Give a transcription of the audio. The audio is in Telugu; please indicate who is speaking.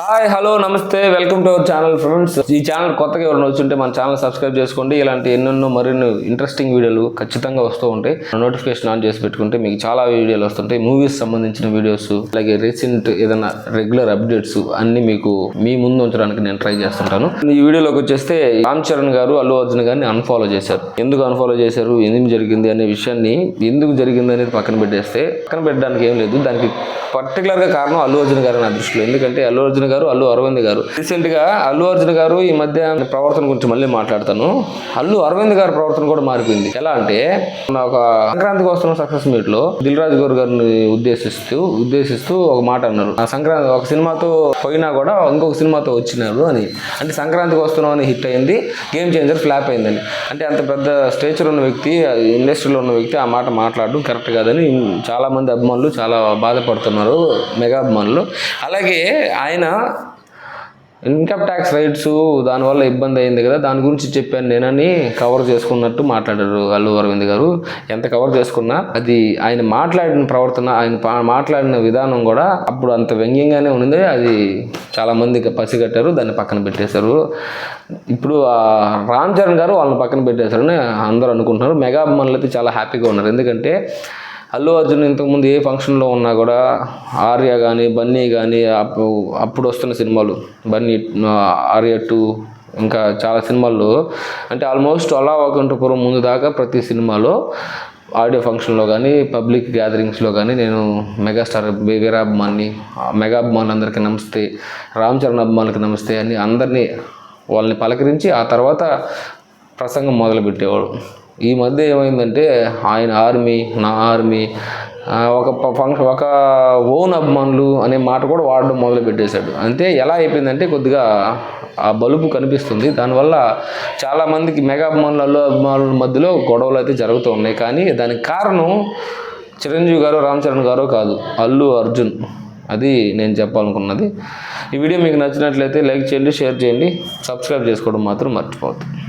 Speaker 1: హాయ్ హలో నమస్తే welcome to our channel friends ఈ ఛానల్ కొత్తగా ఎవరైనా వచ్చుంటే మన ఛానల్ సబ్స్క్రైబ్ చేసుకోండి ఇలాంటి ఎన్నెన్నో మరిన్ని ఇంట్రెస్టింగ్ వీడియోలు ఖచ్చితంగా వస్తూ ఉంటాయి నోటిఫికేషన్ ఆన్ చేసి పెట్టుకుంటే మీకు చాలా వీడియోలు వస్తుంటాయి మూవీస్ సంబంధించిన వీడియోస్ అలాగే రీసెంట్ ఏదైనా రెగ్యులర్ అప్డేట్స్ అన్ని మీకు మీ ముందు ఉంచడానికి నేను ట్రై చేస్తుంటాను ఈ వీడియోలోకి వచ్చేస్తే రామ్ చరణ్ గారు అల్లు అర్జున్ గారిని అన్ఫాలో చేశారు ఎందుకు అన్ఫాలో చేశారు ఎందుకు జరిగింది అనే విషయాన్ని ఎందుకు జరిగింది అనేది పక్కన పెట్టేస్తే పక్కన పెట్టడానికి ఏం లేదు దానికి పర్టికులర్గా కారణం అల్లు అర్జున్ గారు నా దృష్టిలో ఎందుకంటే అల్లు అర్జున్ గారు అల్లు అరవింద్ గారు రీసెంట్గా అల్లు అర్జున్ గారు ఈ మధ్య ప్రవర్తన గురించి మళ్ళీ మాట్లాడతాను అల్లు అరవింద్ గారి ప్రవర్తన కూడా మారిపోయింది ఎలా అంటే ఒక సంక్రాంతి కోసం సక్సెస్ మీట్ లో దిల్ రాజు గారు గారిని ఉద్దేశిస్తూ ఉద్దేశిస్తూ ఒక మాట అన్నారు ఆ సంక్రాంతి ఒక సినిమాతో పోయినా కూడా ఇంకొక సినిమాతో వచ్చినారు అని అంటే సంక్రాంతికి వస్తున్నాం అని హిట్ అయింది గేమ్ చేంజర్ ఫ్లాప్ అయిందని అంటే అంత పెద్ద స్టేచర్ ఉన్న వ్యక్తి ఇండస్ట్రీలో ఉన్న వ్యక్తి ఆ మాట మాట్లాడడం కరెక్ట్ కాదని చాలామంది అభిమానులు చాలా బాధపడుతున్నారు మెగా అభిమానులు అలాగే ఆయన ఇన్కమ్ ట్యాక్స్ రైట్స్ దానివల్ల ఇబ్బంది అయింది కదా దాని గురించి చెప్పాను నేనని కవర్ చేసుకున్నట్టు మాట్లాడారు అల్లు అరవింద్ గారు ఎంత కవర్ చేసుకున్నా అది ఆయన మాట్లాడిన ప్రవర్తన ఆయన మాట్లాడిన విధానం కూడా అప్పుడు అంత వ్యంగ్యంగానే ఉంది అది చాలామంది పసిగట్టారు దాన్ని పక్కన పెట్టేశారు ఇప్పుడు రామ్ చరణ్ గారు వాళ్ళని పక్కన పెట్టేశారని అందరూ అనుకుంటున్నారు మెగా అభిమానులు అయితే చాలా హ్యాపీగా ఉన్నారు ఎందుకంటే అల్లు అర్జున్ ఇంతకుముందు ఏ ఫంక్షన్లో ఉన్నా కూడా ఆర్య కానీ బన్నీ కానీ అప్పుడు వస్తున్న సినిమాలు బన్నీ ఆర్య టూ ఇంకా చాలా సినిమాల్లో అంటే ఆల్మోస్ట్ అలా ఒకటపురం ముందు దాకా ప్రతి సినిమాలో ఆడియో ఫంక్షన్లో కానీ పబ్లిక్ గ్యాదరింగ్స్లో కానీ నేను మెగాస్టార్ మెగా మెగాభిమాన్ అందరికీ నమస్తే రామ్ చరణ్ అభిమానులకి నమస్తే అని అందరినీ వాళ్ళని పలకరించి ఆ తర్వాత ప్రసంగం మొదలుపెట్టేవాడు ఈ మధ్య ఏమైందంటే ఆయన ఆర్మీ నా ఆర్మీ ఒక ఫంక్షన్ ఒక ఓన్ అభిమానులు అనే మాట కూడా వాడడం మొదలు పెట్టేశాడు అంతే ఎలా అయిపోయిందంటే కొద్దిగా ఆ బలుపు కనిపిస్తుంది దానివల్ల చాలామందికి మెగా అల్లు అభిమానుల మధ్యలో గొడవలు అయితే జరుగుతూ ఉన్నాయి కానీ దానికి కారణం చిరంజీవి గారు రామ్ చరణ్ గారు కాదు అల్లు అర్జున్ అది నేను చెప్పాలనుకున్నది ఈ వీడియో మీకు నచ్చినట్లయితే లైక్ చేయండి షేర్ చేయండి సబ్స్క్రైబ్ చేసుకోవడం మాత్రం మర్చిపోతుంది